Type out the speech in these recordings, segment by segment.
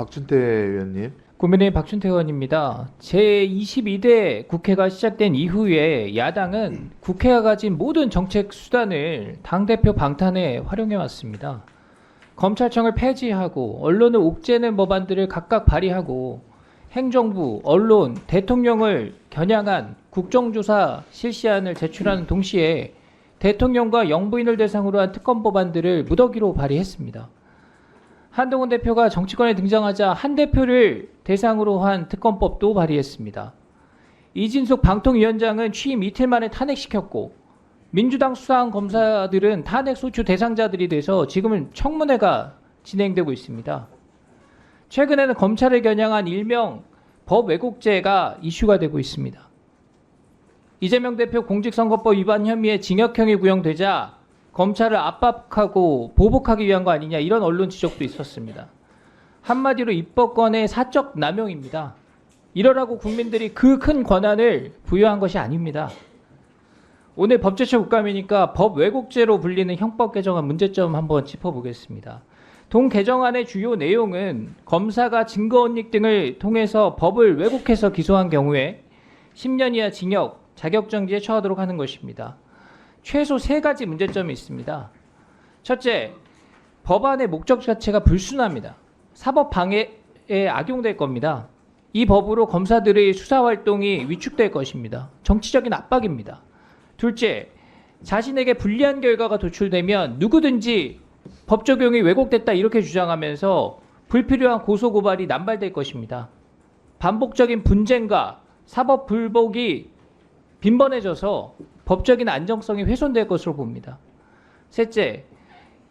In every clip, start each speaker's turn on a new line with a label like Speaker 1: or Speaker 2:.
Speaker 1: 박준태 의원님.
Speaker 2: 국민의힘 박준태 의원입니다. 제22대 국회가 시작된 이후에 야당은 국회가 가진 모든 정책 수단을 당대표 방탄에 활용해 왔습니다. 검찰청을 폐지하고 언론을 옥죄는 법안들을 각각 발의하고 행정부, 언론, 대통령을 겨냥한 국정조사 실시안을 제출하는 동시에 대통령과 영부인을 대상으로 한 특검 법안들을 무더기로 발의했습니다. 한동훈 대표가 정치권에 등장하자 한 대표를 대상으로 한 특검법도 발의했습니다. 이진숙 방통위원장은 취임 이틀 만에 탄핵시켰고 민주당 수사한 검사들은 탄핵 소추 대상자들이 돼서 지금은 청문회가 진행되고 있습니다. 최근에는 검찰을 겨냥한 일명 법 왜곡죄가 이슈가 되고 있습니다. 이재명 대표 공직선거법 위반 혐의에 징역형이 구형되자 검찰을 압박하고 보복하기 위한 거 아니냐 이런 언론 지적도 있었습니다. 한마디로 입법권의 사적 남용입니다. 이러라고 국민들이 그 큰 권한을 부여한 것이 아닙니다. 오늘 법제처 국감이니까 법 왜곡죄로 불리는 형법 개정안 문제점 한번 짚어보겠습니다. 동 개정안의 주요 내용은 검사가 증거 언닉 등을 통해서 법을 왜곡해서 기소한 경우에 10년 이하 징역, 자격정지에 처하도록 하는 것입니다. 최소 세 가지 문제점이 있습니다. 첫째, 법안의 목적 자체가 불순합니다. 사법 방해에 악용될 겁니다. 이 법으로 검사들의 수사 활동이 위축될 것입니다. 정치적인 압박입니다. 둘째, 자신에게 불리한 결과가 도출되면 누구든지 법 적용이 왜곡됐다 이렇게 주장하면서 불필요한 고소 고발이 남발될 것입니다. 반복적인 분쟁과 사법 불복이 빈번해져서 법적인 안정성이 훼손될 것으로 봅니다. 셋째,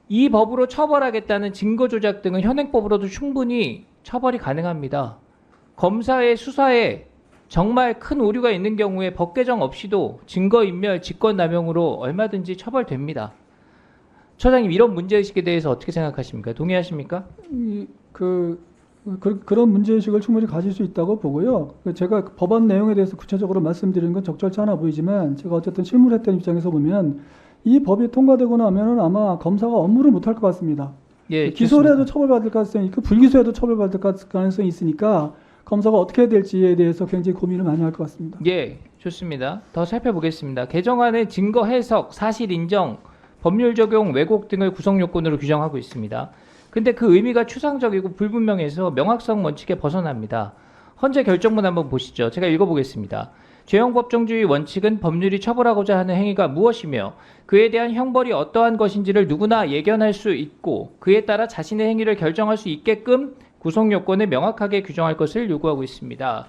Speaker 2: 이 법으로 처벌하겠다는 증거 조작 등은 현행법으로도 충분히 처벌이 가능합니다. 검사의 수사에 정말 큰 오류가 있는 경우에 법 개정 없이도 증거 인멸, 직권 남용으로 얼마든지 처벌됩니다. 처장님 이런 문제의식에 대해서 어떻게 생각하십니까? 동의하십니까?
Speaker 3: 이, 그, 그, 그런 문제의식을 충분히 가질 수 있다고 보고요. 그 제가 법안 내용에 대해서 구체적으로 말씀드리는 건 적절치 않아 보이지만 제가 어쨌든 실무했던 입장에서 보면 이 법이 통과되고 나면은 아마 검사가 업무를 못할 것 같습니다.
Speaker 2: 예,
Speaker 3: 해도
Speaker 2: 좋습니다.
Speaker 3: 처벌받을 가능성이 있고 불기소해도 처벌받을 가능성이 있으니까 검사가 어떻게 해야 될지에 대해서 굉장히 고민을 많이 할 것 같습니다.
Speaker 2: 예, 좋습니다. 더 살펴보겠습니다. 개정안의 증거 해석, 사실 인정, 법률 적용, 왜곡 등을 구성 요건으로 규정하고 있습니다. 근데 그 의미가 추상적이고 불분명해서 명확성 원칙에 벗어납니다. 헌재 결정문 한번 보시죠. 제가 읽어보겠습니다. 죄형법정주의 원칙은 법률이 처벌하고자 하는 행위가 무엇이며 그에 대한 형벌이 어떠한 것인지를 누구나 예견할 수 있고 그에 따라 자신의 행위를 결정할 수 있게끔 구성 요건을 명확하게 규정할 것을 요구하고 있습니다.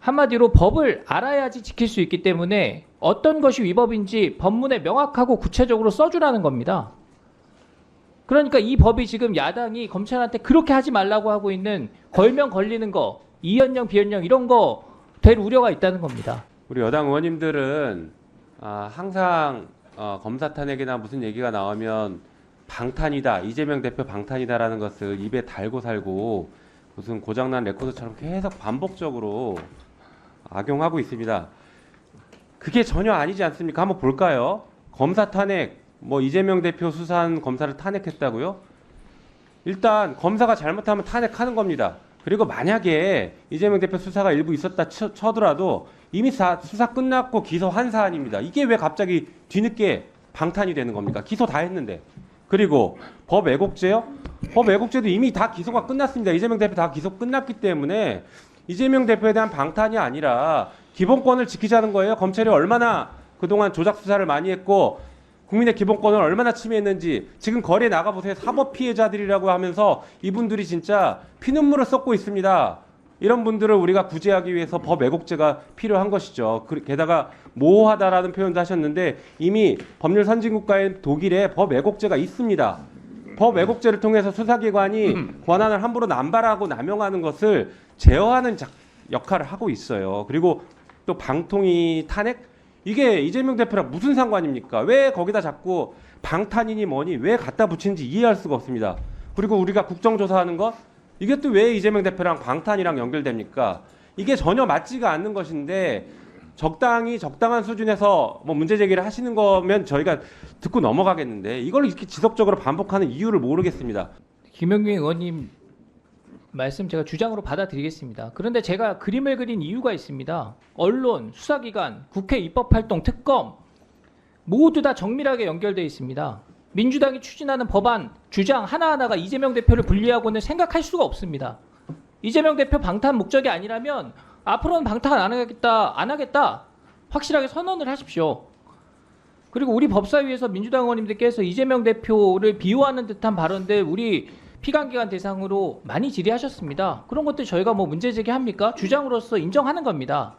Speaker 2: 한마디로 법을 알아야지 지킬 수 있기 때문에 어떤 것이 위법인지 법문에 명확하고 구체적으로 써주라는 겁니다. 그러니까 이 법이 지금 야당이 검찰한테 그렇게 하지 말라고 하고 있는 걸면 걸리는 거, 이연령 비연령 이런 거 될 우려가 있다는 겁니다.
Speaker 4: 우리 여당 의원님들은 아, 항상 어, 검사 탄핵이나 무슨 얘기가 나오면 방탄이다 이재명 대표 방탄이다라는 것을 입에 달고 살고 무슨 고장난 레코드처럼 계속 반복적으로 악용하고 있습니다. 그게 전혀 아니지 않습니까? 한번 볼까요? 검사 탄핵 뭐 이재명 대표 수사한 검사를 탄핵했다고요? 일단 검사가 잘못하면 탄핵하는 겁니다. 그리고 만약에 이재명 대표 수사가 일부 있었다 쳐, 쳐더라도 이미 사- 수사 끝났고 기소한 사안입니다. 이게 왜 갑자기 뒤늦게 방탄이 되는 겁니까? 기소 다 했는데. 그리고 법 왜곡죄요? 법 왜곡죄도 이미 다 기소가 끝났습니다. 이재명 대표 다 기소 끝났기 때문에 이재명 대표에 대한 방탄이 아니라 기본권을 지키자는 거예요. 검찰이 얼마나 그동안 조작 수사를 많이 했고 국민의 기본권을 얼마나 침해했는지 지금 거리에 나가보세요. 사법 피해자들이라고 하면서 이분들이 진짜 피눈물을 쏟고 있습니다. 이런 분들을 우리가 구제하기 위해서 법 왜곡죄가 필요한 것이죠. 그- 게다가 모호하다라는 표현도 하셨는데 이미 법률 선진 국가인 독일에 법 왜곡죄가 있습니다. 법 왜곡죄를 통해서 수사기관이 권한을 함부로 남발하고 남용하는 것을 제어하는 작- 역할을 하고 있어요. 그리고 또 방통위 탄핵 이게 이재명 대표랑 무슨 상관입니까? 왜 거기다 자꾸 방탄이니 뭐니 왜 갖다 붙이는지 이해할 수가 없습니다. 그리고 우리가 국정조사하는 것 이게 또 왜 이재명 대표랑 방탄이랑 연결됩니까? 이게 전혀 맞지가 않는 것인데 적당히 적당한 수준에서 뭐 문제 제기를 하시는 거면 저희가 듣고 넘어가겠는데 이걸 이렇게 지속적으로 반복하는 이유를 모르겠습니다.
Speaker 2: 김영균 의원님 말씀 제가 주장으로 받아들이겠습니다. 그런데 제가 그림을 그린 이유가 있습니다. 언론, 수사기관, 국회 입법활동, 특검 모두 다 정밀하게 연결되어 있습니다. 민주당이 추진하는 법안, 주장 하나하나가 이재명 대표를 분리하고는 생각할 수가 없습니다. 이재명 대표 방탄 목적이 아니라면 앞으로는 방탄 안 하겠다, 안 하겠다 확실하게 선언을 하십시오. 그리고 우리 법사위에서 민주당 의원님들께서 이재명 대표를 비호하는 듯한 발언들 우리 피감기관 대상으로 많이 질의하셨습니다. 그런 것들 저희가 뭐 문제 제기합니까? 주장으로서 인정하는 겁니다.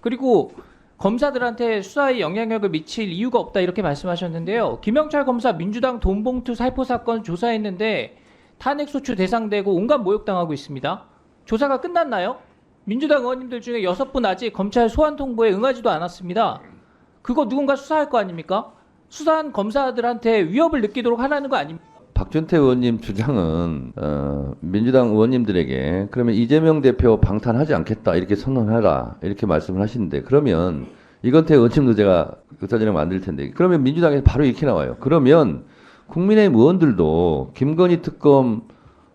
Speaker 2: 그리고 검사들한테 수사에 영향력을 미칠 이유가 없다 이렇게 말씀하셨는데요. 김영철 검사 민주당 돈봉투 살포 사건 조사했는데 탄핵소추 대상되고 온갖 모욕당하고 있습니다. 조사가 끝났나요? 민주당 의원님들 중에 여섯 분 아직 검찰 소환 통보에 응하지도 않았습니다. 그거 누군가 수사할 거 아닙니까? 수사한 검사들한테 위협을 느끼도록 하라는 거 아닙니까?
Speaker 1: 박준태 의원님 주장은 어, 민주당 의원님들에게 그러면 이재명 대표 방탄하지 않겠다 이렇게 선언해라 이렇게 말씀을 하시는데 그러면 이건태 의원님도 제가 의사진행 만들 텐데 그러면 민주당에서 바로 이렇게 나와요. 그러면 국민의힘 의원들도 김건희 특검,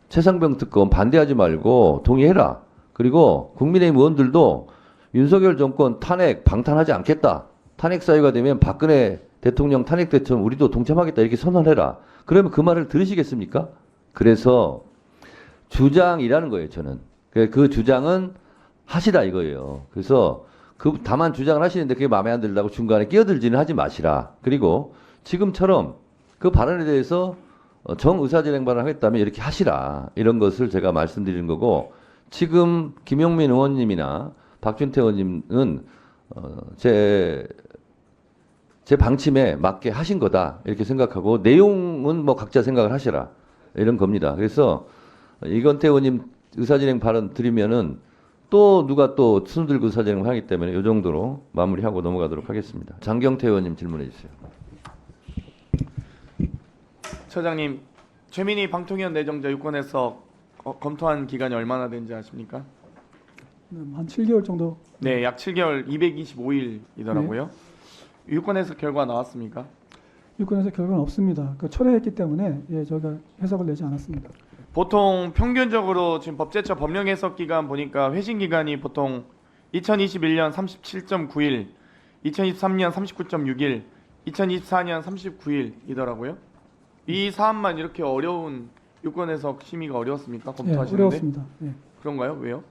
Speaker 1: 최상병 특검 반대하지 말고 동의해라. 그리고 국민의힘 의원들도 윤석열 정권 탄핵 방탄하지 않겠다. 탄핵 사유가 되면 박근혜 대통령 탄핵 대처럼 우리도 동참하겠다 이렇게 선언해라. 그러면 그 말을 들으시겠습니까? 그래서 주장이라는 거예요, 저는. 그, 그 주장은 하시라 이거예요. 그래서 그 다만 주장을 하시는데 그게 마음에 안 들다고 중간에 끼어들지는 하지 마시라. 그리고 지금처럼 그 발언에 대해서 어, 정의사진행 발언을 하겠다면 이렇게 하시라. 이런 것을 제가 말씀드리는 거고 지금 김용민 의원님이나 박준태 의원님은 어, 제, 제 방침에 맞게 하신 거다. 이렇게 생각하고 내용은 뭐 각자 생각을 하시라. 이런 겁니다. 그래서 이건태 의원님 의사진행 발언 드리면은 또 누가 또손 들고 의사진행을 하기 때문에 이 정도로 마무리하고 넘어가도록 하겠습니다. 장경태 의원님 질문해 주세요.
Speaker 5: 처장님, 최민희 방통위원 내정자 유권에서 어, 검토한 기간이 얼마나 된지 아십니까?
Speaker 3: 한 7개월 정도
Speaker 5: 네, 약 7개월 225일이더라고요. 유권에서 결과 나왔습니까?
Speaker 3: 유권에서 결과는 없습니다. 그 철회했기 때문에 예, 저희가 해석을 내지 않았습니다.
Speaker 5: 보통 평균적으로 지금 법제처 법령 해석 기간 보니까 회신 기간이 보통 2021년 37.9일, 2023년 39.6일, 2024년 39일이더라고요. 이 사안만 이렇게 어려운 유권 해석 심의가 어려웠습니까?
Speaker 3: 예,
Speaker 5: 검토하시는데
Speaker 3: 어려웠습니다. 예.
Speaker 5: 그런가요? 왜요?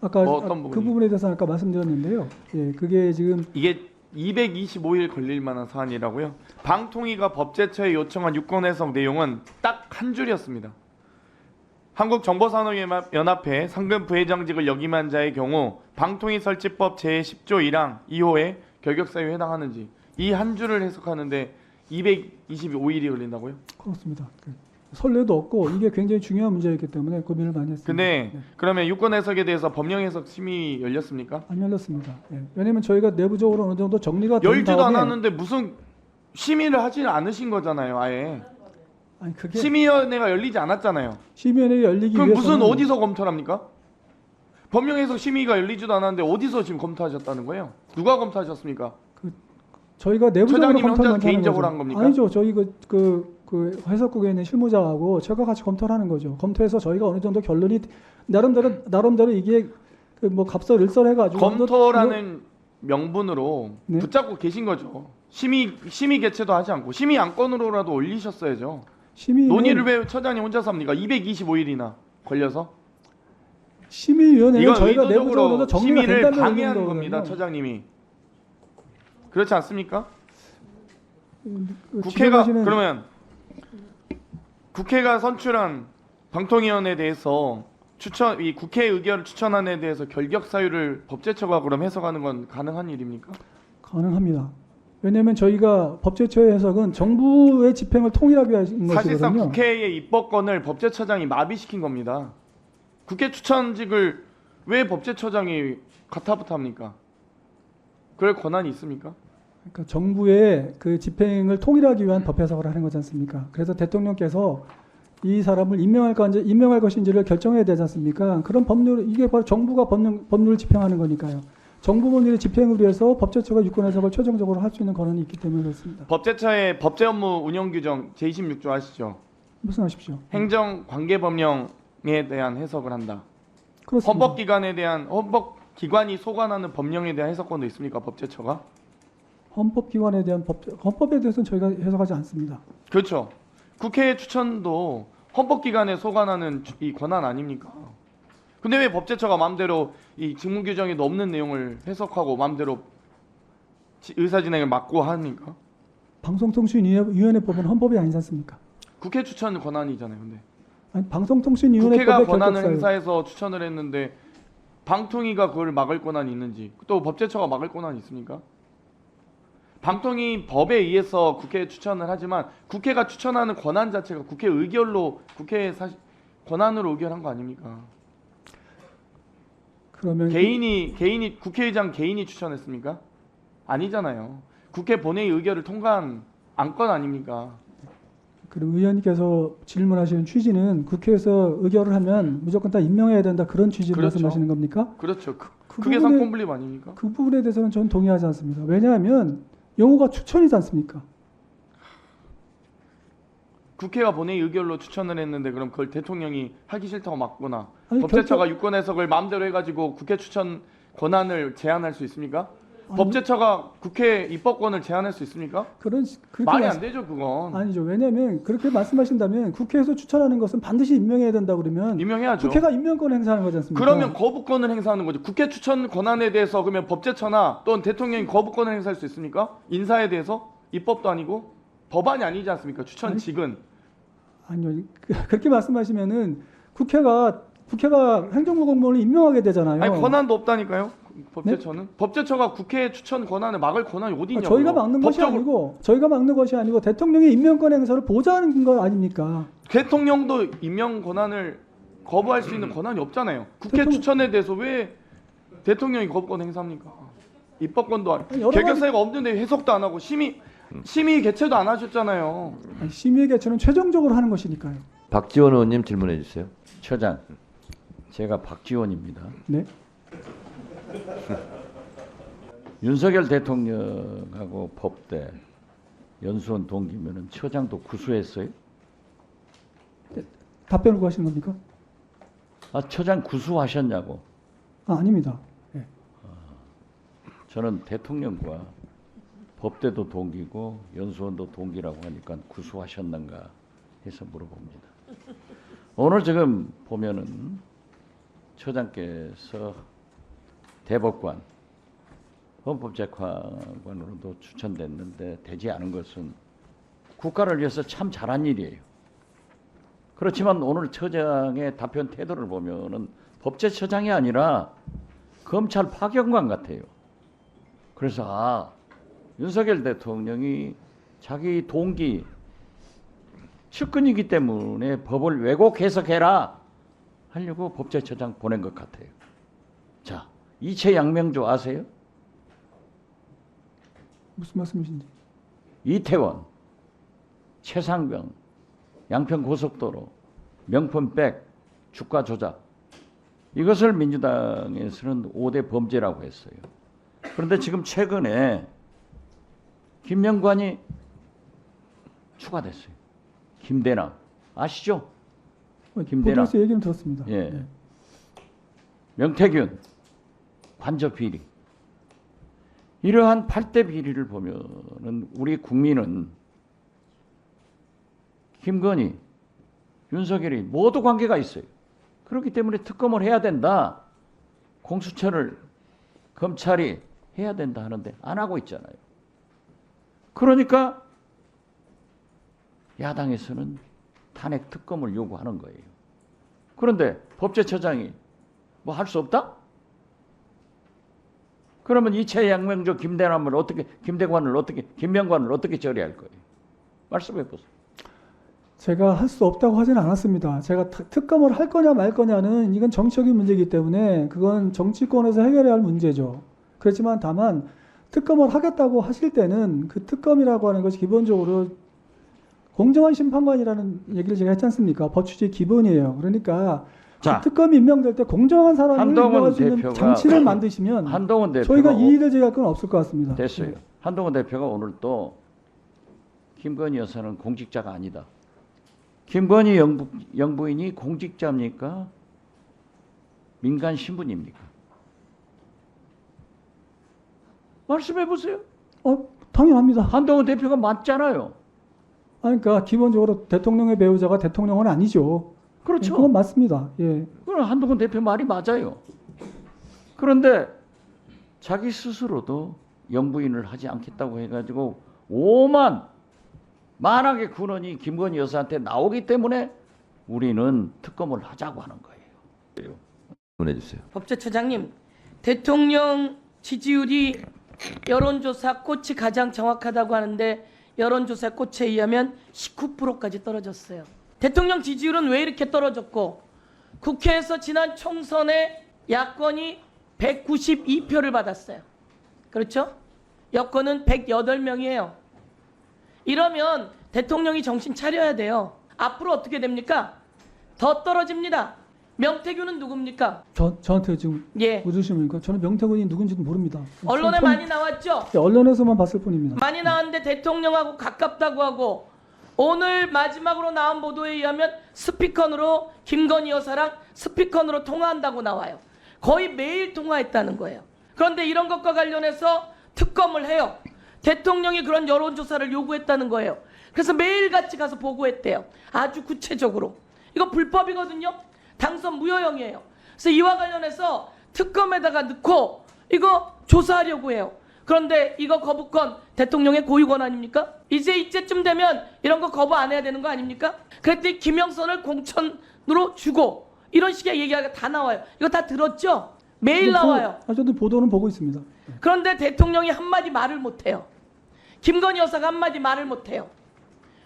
Speaker 3: 아까
Speaker 5: 뭐 어떤
Speaker 3: 아, 그? 부분에 대해서 아까 말씀드렸는데요. 예, 그게 지금
Speaker 5: 이게 225일 걸릴 만한 사안이라고요. 방통위가 법제처에 요청한 유권 해석 내용은 딱 한 줄이었습니다. 한국정보산업연합회 상금 부회장직을 역임한 자의 경우 방통위 설치법 제10조 1항 2호에 결격 사유에 해당하는지 이 한 줄을 해석하는데 225일이 걸린다고요?
Speaker 3: 그렇습니다. 그 선례도 없고 이게 굉장히 중요한 문제였기 때문에 고민을 많이 했습니다.
Speaker 5: 근데
Speaker 3: 예,
Speaker 5: 그러면 유권 해석에 대해서 법령 해석 심의 열렸습니까?
Speaker 3: 안 열렸습니다. 예. 왜냐하면 저희가 내부적으로 어느 정도 정리가 된
Speaker 5: 열지도
Speaker 3: 다음에
Speaker 5: 않았는데 무슨 심의를 하지 않으신 거잖아요, 아예.
Speaker 3: 아니 그게
Speaker 5: 심의위원회가 열리지 않았잖아요.
Speaker 3: 심의원회 열리기
Speaker 5: 그럼 무슨
Speaker 3: 위해서는
Speaker 5: 어디서 검토를 합니까? 법령 해석 심의가 열리지도 않았는데 어디서 지금 검토하셨다는 거예요? 누가 검토하셨습니까?
Speaker 3: 저희가 내부적으로 검토를
Speaker 5: 혼자 개인적으로. 한 겁니까?
Speaker 3: 아니죠. 저희 그, 그, 그 해석국에 있는 실무자하고 제가 같이 검토를 하는 거죠. 검토해서 저희가 어느 정도 결론이 나름대로 나름대로 이게 그뭐 갑설 일설해가지고
Speaker 5: 검토라는 명분으로
Speaker 3: 네.
Speaker 5: 붙잡고 계신 거죠. 심의 심의 개최도 하지 않고 심의 안건으로라도 올리셨어야죠.
Speaker 3: 심의
Speaker 5: 논의를 왜 처장님 혼자서 합니까? 225일이나 걸려서
Speaker 3: 심의위원회는 저희가 내부적으로
Speaker 5: 심의를 방해한
Speaker 3: 거거든요.
Speaker 5: 겁니다, 처장님이. 그렇지 않습니까?
Speaker 3: 그
Speaker 5: 국회가 그러면 국회가 선출한 방통위원에 대해서 추천 이 국회 의결을 추천안에 대해서 결격 사유를 법제처가 그럼 해석하는 건 가능한 일입니까?
Speaker 3: 가능합니다. 왜냐하면 저희가 법제처의 해석은 정부의 집행을 위한
Speaker 5: 사실상
Speaker 3: 것이거든요.
Speaker 5: 국회의 입법권을 법제처장이 마비시킨 겁니다. 국회 추천직을 왜 법제처장이 가타부타합니까? 그럴 권한이 있습니까?
Speaker 3: 그러니까 정부의 그 집행을 통일하기 위한 법 해석을 하는 거지 않습니까? 그래서 대통령께서 이 사람을 임명할 건지 임명할 것인지를 결정해야 되지 않습니까? 그런 법률 이게 바로 정부가 법령, 법률을 집행하는 거니까요. 정부 법률의 집행을 위해서 법제처가 유권 해석을 최종적으로 할 수 있는 권한이 있기 때문에 그렇습니다.
Speaker 5: 법제처의 법제 업무 운영 규정 제26조 아시죠?
Speaker 3: 말씀하십시오.
Speaker 5: 행정 관계 법령 법령에 대한 해석을 한다.
Speaker 3: 그렇습니다.
Speaker 5: 헌법 기관에 대한 헌법 기관이 소관하는 법령에 대한 해석권도 있습니까? 법제처가?
Speaker 3: 헌법기관에 대한 법, 헌법에 대해서는 저희가 해석하지 않습니다.
Speaker 5: 그렇죠. 국회 추천도 헌법기관에 소관하는 주- 이 권한 아닙니까? 근데 왜 법제처가 마음대로 이 직무 규정에도 없는 내용을 해석하고 마음대로 지- 의사 진행을 막고 합니까?
Speaker 3: 방송통신위원회 법은 헌법이 아니지 않습니까?
Speaker 5: 국회 추천 권한이잖아요. 근데
Speaker 3: 아니, 방송통신위원회
Speaker 5: 국회가 권한을. 행사해서 추천을 했는데 방통위가 그걸 막을 권한이 있는지 또 법제처가 막을 권한이 있습니까? 방통위 법에 의해서 국회에 추천을 하지만 국회가 추천하는 권한 자체가 국회 의결로 국회 사실 권한으로 의결한 거 아닙니까?
Speaker 3: 그러면
Speaker 5: 개인이 개인이 국회의장 개인이 추천했습니까? 아니잖아요. 국회 본회의 의결을 통과한 안건 아닙니까?
Speaker 3: 그리고 의원님께서 질문하시는 취지는 국회에서 의결을 하면 무조건 다 임명해야 된다 그런 취지로
Speaker 5: 그렇죠.
Speaker 3: 말씀하시는 겁니까?
Speaker 5: 그렇죠. 그,
Speaker 3: 그
Speaker 5: 그게
Speaker 3: 부분에-
Speaker 5: 상권분립 아닙니까?
Speaker 3: 그 부분에 대해서는 전 동의하지 않습니다. 왜냐하면 용어가 추천이지 않습니까?
Speaker 5: 국회가 본회의 의결로 추천을 했는데 그럼 그걸 대통령이 하기 싫다고 막거나 법제처가 유권 해석을 마음대로 해가지고 국회 추천 권한을 제한할 수 있습니까? 법제처가 국회 입법권을 제한할 수 있습니까?
Speaker 3: 그런 시- 그렇게
Speaker 5: 말이
Speaker 3: 말씀-
Speaker 5: 안 되죠 그건
Speaker 3: 아니죠. 왜냐하면 그렇게 말씀하신다면 국회에서 추천하는 것은 반드시 임명해야 된다 그러면
Speaker 5: 임명해야죠.
Speaker 3: 국회가 임명권 행사하는 거지 않습니까?
Speaker 5: 그러면 거부권을 행사하는 거죠. 국회 추천 권한에 대해서 그러면 법제처나 또는 대통령이 거부권을 행사할 수 있습니까? 인사에 대해서 입법도 아니고 법안이 아니지 않습니까? 추천직은
Speaker 3: 아니요. 그- 그렇게 말씀하시면은 국회가 국회가 행정부 공무원을 임명하게 되잖아요.
Speaker 5: 아니 권한도 없다니까요. 법제처는 법제처가 국회 추천 권한을 막을 권한이 어디
Speaker 3: 아,
Speaker 5: 있냐고요.
Speaker 3: 저희가 막는 것이
Speaker 5: 법적으로-
Speaker 3: 아니고 저희가 막는 것이 아니고 대통령의 임명권 행사를 보좌하는 거 아닙니까?
Speaker 5: 대통령도 임명 권한을 거부할 수 있는 권한이 없잖아요. 국회
Speaker 3: 대통령-
Speaker 5: 추천에 대해서 왜 대통령이 거부권 행사합니까? 입법권도 안,
Speaker 3: 아니, 여러 가지-
Speaker 5: 개결사유가 없는데 해석도 안 하고 심의 심의 개최도 안 하셨잖아요.
Speaker 3: 아니, 심의 개최는 최종적으로 하는 것이니까요.
Speaker 1: 박지원 의원님 질문해 주세요.
Speaker 6: 처장, 제가 박지원입니다.
Speaker 3: 네.
Speaker 6: 윤석열 대통령하고 법대 연수원 동기면은 처장도 구수했어요?
Speaker 3: 답변을 구하시는 겁니까?
Speaker 6: 아, 처장 구수하셨냐고.
Speaker 3: 아, 아닙니다. 예.
Speaker 6: 저는 대통령과 법대도 동기고 연수원도 동기라고 하니까 구수하셨는가 해서 물어봅니다. 오늘 지금 보면은 처장께서 대법관 헌법재판관으로도 추천됐는데 되지 않은 것은 국가를 위해서 참 잘한 일이에요. 그렇지만 오늘 처장의 답변 태도를 보면은 법제처장이 아니라 검찰 파견관 같아요. 그래서 아 윤석열 대통령이 자기 동기 측근이기 때문에 법을 왜곡 해석해라 하려고 법제처장 보낸 것 같아요. 자 이채 양명조 아세요?
Speaker 3: 무슨 말씀이신지.
Speaker 6: 이태원, 최상병, 양평 고속도로, 명품 백, 주가 조작 이것을 민주당에서는 5대 범죄라고 했어요. 그런데 지금 최근에 김명관이 추가됐어요. 김대남 아시죠? 김대남.
Speaker 3: 보도에서 얘기는 들었습니다.
Speaker 6: 예.
Speaker 3: 네.
Speaker 6: 명태균 관저 비리 이러한 8대 비리를 보면은 우리 국민은 김건희, 윤석열이 모두 관계가 있어요. 그렇기 때문에 특검을 해야 된다. 공수처를 검찰이 해야 된다 하는데 안 하고 있잖아요. 그러니까 야당에서는 탄핵 특검을 요구하는 거예요. 그런데 법제처장이 뭐 할 수 없다? 그러면 이채 양명조 김대남을 어떻게 김대관을 어떻게 김명관을 어떻게 처리할 거예요? 말씀해 보세요.
Speaker 3: 제가 할 수 없다고 하지는 않았습니다. 제가 타- 특검을 할 거냐 말 거냐는 이건 정치적인 문제이기 때문에 그건 정치권에서 해결해야 할 문제죠. 그렇지만 다만 특검을 하겠다고 하실 때는 그 특검이라고 하는 것이 기본적으로 공정한 심판관이라는 얘기를 제가 했지 않습니까? 법치주의 기본이에요. 그러니까
Speaker 6: 자,
Speaker 3: 그 특검이 임명될 때 공정한 사람을 임명할 수 있는 장치를 만드시면
Speaker 6: 한동훈 대표가
Speaker 3: 저희가
Speaker 6: 오-
Speaker 3: 이의를 제기할 건 없을 것 같습니다.
Speaker 6: 됐어요.
Speaker 3: 네.
Speaker 6: 한동훈 대표가 오늘 또 김건희 여사는 공직자가 아니다. 김건희 영부, 영부인이 공직자입니까? 민간 신분입니까? 말씀해 보세요.
Speaker 3: 어, 당연합니다.
Speaker 6: 한동훈 대표가 맞잖아요.
Speaker 3: 아니, 그러니까 기본적으로 대통령의 배우자가 대통령은 아니죠.
Speaker 6: 그렇죠.
Speaker 3: 그건 맞습니다. 예.
Speaker 6: 그럼 한동훈 대표 말이 맞아요. 그런데 자기 스스로도 영부인을 하지 않겠다고 해가지고 오만 만하게 군원이 김건희 여사한테 나오기 때문에 우리는 특검을 하자고 하는 거예요.
Speaker 1: 질문해 주세요.
Speaker 7: 법제처장님, 대통령 지지율이 여론조사 꽃이 가장 정확하다고 하는데 여론조사 꽃에 의하면 19%까지 떨어졌어요. 대통령 지지율은 왜 이렇게 떨어졌고 국회에서 지난 총선에 야권이 192표를 받았어요. 그렇죠? 여권은 108명이에요. 이러면 대통령이 정신 차려야 돼요. 앞으로 어떻게 됩니까? 더 떨어집니다. 명태균은 누굽니까?
Speaker 3: 저, 저한테 지금
Speaker 7: 예.
Speaker 3: 묻으시니까 저는 명태균이 누군지도 모릅니다.
Speaker 7: 언론에
Speaker 3: 처음-
Speaker 7: 많이 나왔죠?
Speaker 3: 예, 언론에서만 봤을 뿐입니다.
Speaker 7: 많이 나왔는데 대통령하고 가깝다고 하고 오늘 마지막으로 나온 보도에 의하면 스피커으로 김건희 여사랑 스피커으로 통화한다고 나와요. 거의 매일 통화했다는 거예요. 그런데 이런 것과 관련해서 특검을 해요. 대통령이 그런 여론조사를 요구했다는 거예요. 그래서 매일같이 가서 보고했대요. 아주 구체적으로. 이거 불법이거든요. 당선 무효형이에요. 그래서 이와 관련해서 특검에다가 넣고 이거 조사하려고 해요. 그런데 이거 거부권 대통령의 고유권 아닙니까? 이제 이제쯤 되면 이런 거 거부 안 해야 되는 거 아닙니까? 그랬더니 김영선을 공천으로 주고 이런 식의 얘기가 다 나와요. 이거 다 들었죠? 매일
Speaker 3: 저-
Speaker 7: 나와요.
Speaker 3: 아, 저도 보도는 보고 있습니다.
Speaker 7: 그런데 대통령이 한마디 말을 못해요. 김건희 여사가 한마디 말을 못해요.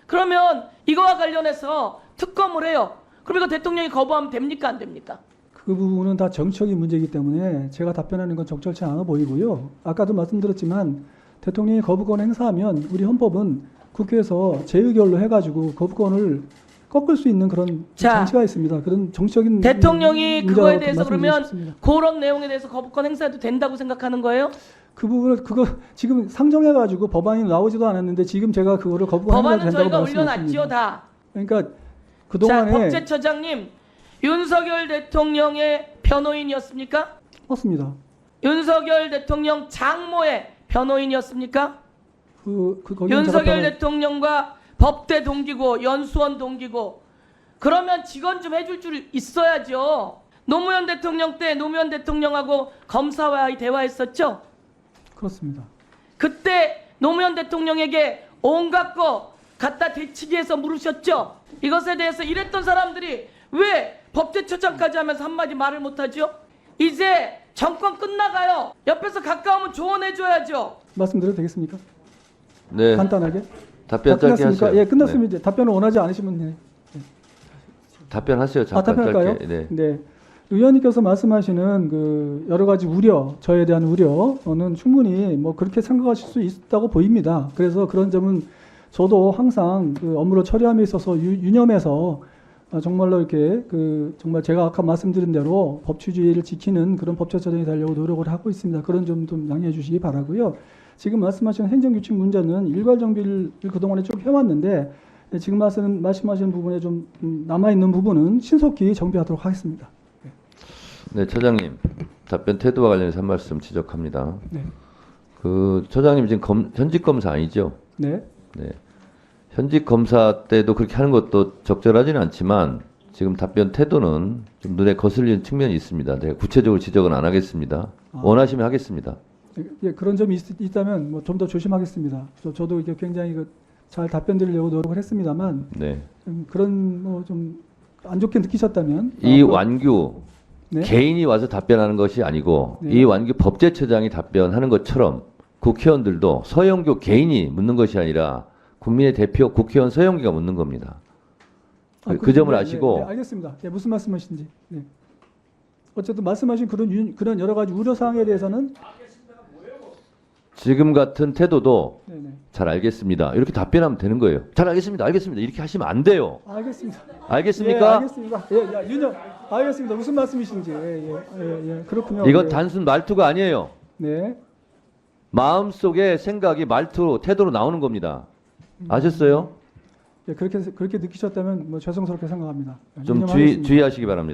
Speaker 7: 그러면 이거와 관련해서 특검을 해요. 그럼 이거 대통령이 거부하면 됩니까? 안 됩니까?
Speaker 3: 그 부분은 다 정치적인 문제이기 때문에 제가 답변하는 건 적절치 않아 보이고요. 아까도 말씀드렸지만 대통령이 거부권 행사하면 우리 헌법은 국회에서 재의결로 해가지고 거부권을 꺾을 수 있는 그런
Speaker 7: 자,
Speaker 3: 장치가 있습니다. 그런 정치적인
Speaker 7: 대통령이 그거에 대해서 그러면
Speaker 3: 싶습니다.
Speaker 7: 그런 내용에 대해서 거부권 행사도 된다고 생각하는 거예요?
Speaker 3: 그 부분을 그거 지금 상정해 가지고 법안이 나오지도 않았는데 지금 제가 그거를 거부권 행사
Speaker 7: 법안은
Speaker 3: 된다고
Speaker 7: 저희가 올려놨지요.
Speaker 3: 다. 그러니까
Speaker 7: 자,
Speaker 3: 그동안에
Speaker 7: 법제처장님 윤석열 대통령의 변호인이었습니까?
Speaker 3: 맞습니다.
Speaker 7: 윤석열 대통령 장모의 변호인이었습니까?
Speaker 3: 그, 그 거기는 제가
Speaker 7: 윤석열
Speaker 3: 변호-
Speaker 7: 대통령과 법대 동기고 연수원 동기고 그러면 직원 좀 해줄 줄 있어야죠. 노무현 대통령 때 노무현 대통령하고 검사와 대화했었죠.
Speaker 3: 그렇습니다.
Speaker 7: 그때 노무현 대통령에게 온갖 거 갖다 대치기 해서 물으셨죠. 이것에 대해서 이랬던 사람들이 왜 법제처장까지 하면서 한마디 말을 못하죠? 이제 정권 끝나가요. 옆에서 가까우면 조언해줘야죠.
Speaker 3: 말씀드려도 되겠습니까?
Speaker 1: 네.
Speaker 3: 간단하게.
Speaker 1: 답변
Speaker 3: 다
Speaker 1: 짧게
Speaker 3: 끝났습니까?
Speaker 1: 하세요.
Speaker 3: 예, 끝났으면 이제 답변을 원하지 않으시면 네.
Speaker 1: 네. 답변하세요.
Speaker 3: 아,
Speaker 1: 잠깐
Speaker 3: 답변할까요?
Speaker 1: 짧게. 네.
Speaker 3: 의원님께서 말씀하시는 그 여러 가지 우려, 저에 대한 우려는 충분히 뭐 그렇게 생각하실 수 있다고 보입니다. 그래서 그런 점은 저도 항상 그 업무를 처리함에 있어서 유, 유념해서 아, 정말로 이렇게 그 정말 제가 아까 말씀드린 대로 법치주의를 지키는 그런 법제처장이 되려고 노력을 하고 있습니다. 그런 점 좀 양해해 주시기 바라고요. 지금 말씀하신 행정규칙 문제는 일괄 정비를 그동안에 쭉 해왔는데 네, 지금 말씀, 말씀하신 부분에 좀 음, 남아있는 부분은 신속히 정비하도록 하겠습니다.
Speaker 1: 네, 처장님 답변 태도와 관련해서 한 말씀 지적합니다.
Speaker 3: 네.
Speaker 1: 그 처장님 지금 검, 현직 검사 아니죠?
Speaker 3: 네.
Speaker 1: 네. 현직 검사 때도 그렇게 하는 것도 적절하지는 않지만 지금 답변 태도는 좀 눈에 거슬리는 측면이 있습니다. 제가 구체적으로 지적은 안 하겠습니다.
Speaker 3: 아.
Speaker 1: 원하시면 하겠습니다.
Speaker 3: 예, 그런 점이 있, 다면 뭐 좀 더 조심하겠습니다. 저, 저도 이게 굉장히 그 잘 답변 드리려고 노력을 했습니다만
Speaker 1: 네.
Speaker 3: 좀 그런 뭐 좀 안 좋게 느끼셨다면
Speaker 1: 이
Speaker 3: 앞으로-
Speaker 1: 완규
Speaker 3: 네.
Speaker 1: 개인이 와서 답변하는 것이 아니고
Speaker 3: 네.
Speaker 1: 이 완규 법제처장이 답변하는 것처럼 국회의원들도 서영교 개인이 묻는 것이 아니라 국민의 대표 국회의원 서영교가 묻는 겁니다.
Speaker 3: 아,
Speaker 1: 그, 그 점을
Speaker 3: 네,
Speaker 1: 아시고
Speaker 3: 네, 네, 알겠습니다. 예, 무슨 말씀하신지. 네. 어쨌든 말씀하신 그런 유- 그런 여러 가지 우려 사항에 대해서는
Speaker 1: 지금 같은 태도도
Speaker 3: 네, 네.
Speaker 1: 잘 알겠습니다. 이렇게 답변하면 되는 거예요. 잘 알겠습니다. 알겠습니다. 이렇게 하시면 안 돼요.
Speaker 3: 알겠습니다. 예,
Speaker 1: 알겠습니까?
Speaker 3: 알겠습니다. 예, 야, 윤영, 알겠습니다. 무슨 말씀이신지. 예, 예, 예, 예. 그렇군요.
Speaker 1: 이건
Speaker 3: 예.
Speaker 1: 단순 말투가 아니에요.
Speaker 3: 네.
Speaker 1: 마음속에 생각이 말투로 태도로 나오는 겁니다. 아셨어요?
Speaker 3: 예, 그렇게 그렇게 느끼셨다면 뭐 죄송스럽게 생각합니다.
Speaker 1: 좀 주의. 주의하시기 바랍니다.